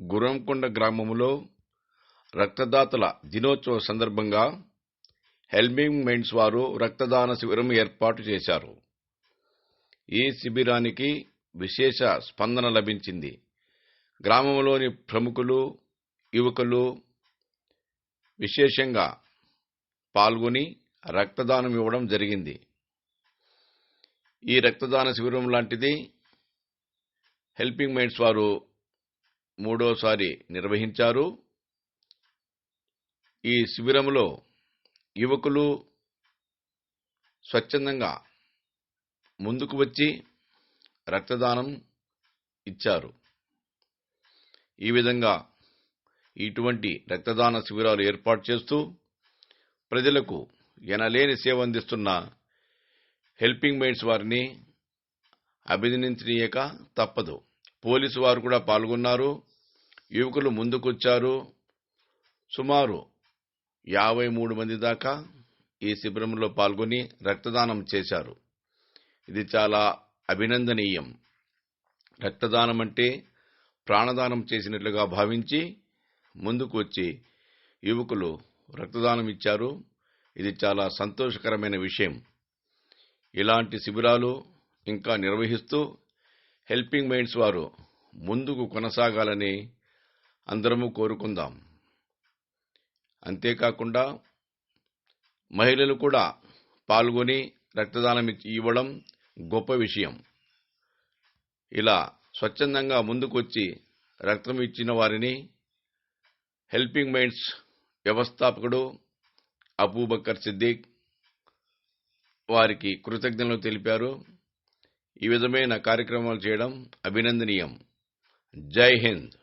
గురంకొండ గ్రామంలో రక్తదాతల దినోత్సవ సందర్భంగా హెల్పింగ్ మైండ్స్ వారు రక్తదాన శిబిరం ఏర్పాటు చేశారు. ఈ శిబిరానికి విశేష స్పందన లభించింది. గ్రామంలోని ప్రముఖులు యువకులు విశేషంగా పాల్గొని రక్తదానం ఇవ్వడం జరిగింది. ఈ రక్తదాన శిబిరం లాంటిది హెల్పింగ్ మైండ్స్ వారు మూడోసారి నిర్వహించారు. ఈ శిబిరంలో యువకులు స్వచ్ఛందంగా ముందుకు వచ్చి రక్తదానం ఇచ్చారు. ఈ విధంగా ఇటువంటి రక్తదాన శిబిరాలు ఏర్పాటు చేస్తూ ప్రజలకు ఎనలేని సేవ అందిస్తున్న హెల్పింగ్ మైండ్స్ వారిని అభినందించనీయక తప్పదు. పోలీసు వారు కూడా పాల్గొన్నారు. యువకులు ముందుకొచ్చారు. సుమారు యాభై మూడు మంది దాకా ఈ శిబిరంలో పాల్గొని రక్తదానం చేశారు. ఇది చాలా అభినందనీయం. రక్తదానం అంటే ప్రాణదానం చేసినట్లుగా భావించి ముందుకు వచ్చి యువకులు రక్తదానం ఇచ్చారు. ఇది చాలా సంతోషకరమైన విషయం. ఇలాంటి శిబిరాలు ఇంకా నిర్వహిస్తూ హెల్పింగ్ మైండ్స్ వారు ముందుకు కొనసాగాలని అందరము కోరుకుందాం. అంతేకాకుండా మహిళలు కూడా పాల్గొని రక్తదానం ఇవ్వడం గొప్ప విషయం. ఇలా స్వచ్ఛందంగా ముందుకొచ్చి రక్తం ఇచ్చిన వారిని హెల్పింగ్ మైండ్స్ వ్యవస్థాపకుడు అబూబక్కర్ సిద్దిక్ వారికి కృతజ్ఞతలు తెలిపారు. ఈ విధమైన కార్యక్రమాలు చేయడం అభినందనీయం. జై హింద్.